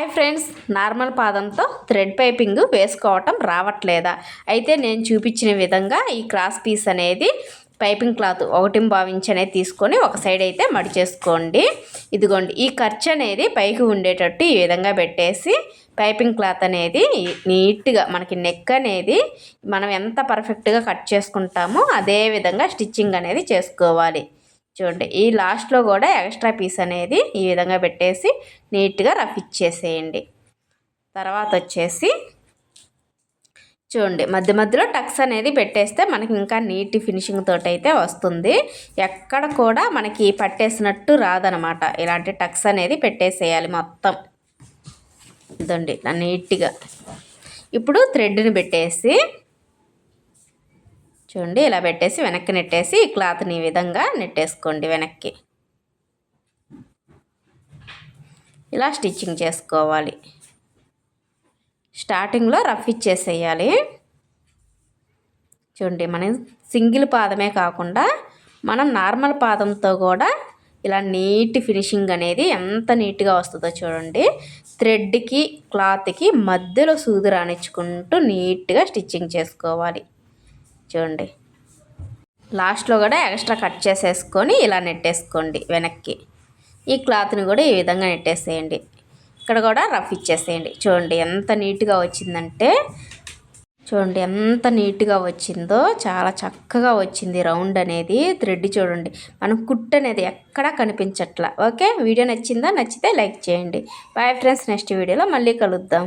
Hi friends normal పాదంతో thread piping వేసుకోవటం రావట్లేదా? అయితే నేను చూపించిన విధంగా ఈ క్రాస్ పీస్ అనేది పైపింగ్ క్లాత్ ఒకటి భావించి అనేది తీసుకొని ఒక సైడ్ అయితే మడి చేసుకోండి. ఇదిగోండి ఈ ఖర్చు అనేది పైకి ఉండేటట్టు ఈ విధంగా పెట్టేసి పైపింగ్ క్లాత్ అనేది నీట్గా మనకి నెక్ అనేది మనం ఎంత పర్ఫెక్ట్గా కట్ చేసుకుంటామో అదే విధంగా స్టిచ్చింగ్ అనేది చేసుకోవాలి. చూడండి ఈ లాస్ట్లో కూడా ఎక్స్ట్రా పీస్ అనేది ఈ విధంగా పెట్టేసి నీట్గా రఫ్ ఇచ్చేసేయండి. తర్వాత వచ్చేసి చూడండి మధ్య మధ్యలో టక్స్ అనేది పెట్టేస్తే మనకి ఇంకా నీట్ ఫినిషింగ్ తోటి అయితే వస్తుంది. ఎక్కడ కూడా మనకి పట్టేసినట్టు రాదనమాట. ఇలాంటి టక్స్ అనేది పెట్టేసేయాలి మొత్తం. ఇదండి నీట్గా. ఇప్పుడు థ్రెడ్ని పెట్టేసి చూడండి ఇలా పెట్టేసి వెనక్కి నెట్టేసి ఈ క్లాత్ని ఈ విధంగా నెట్టేసుకోండి వెనక్కి. ఇలా స్టిచ్చింగ్ చేసుకోవాలి. స్టార్టింగ్లో రఫ్ ఇచ్చేసేయాలి. చూడండి మనం సింగిల్ పాదమే కాకుండా మనం నార్మల్ పాదంతో కూడా ఇలా నీట్ ఫినిషింగ్ అనేది ఎంత నీట్గా వస్తుందో చూడండి. థ్రెడ్కి క్లాత్కి మధ్యలో సూది రాణించుకుంటూ నీట్గా స్టిచ్చింగ్ చేసుకోవాలి. చూడండి. లాస్ట్లో కూడా ఎక్స్ట్రా కట్ చేసేసుకొని ఇలా నెట్టేసుకోండి వెనక్కి. ఈ క్లాత్ని కూడా ఈ విధంగా నెట్టేసేయండి. ఇక్కడ కూడా రఫ్ ఇచ్చేసేయండి. చూడండి ఎంత నీట్గా వచ్చిందంటే చూడండి ఎంత నీట్గా వచ్చిందో చాలా చక్కగా వచ్చింది రౌండ్ అనేది థ్రెడ్ చూడండి. మనం కుట్ అనేది ఎక్కడా కనిపించట్లా. ఓకే? వీడియో నచ్చిందా? నచ్చితే లైక్ చేయండి. బాయ్ ఫ్రెండ్స్ నెక్స్ట్ వీడియోలో మళ్ళీ కలుద్దాం.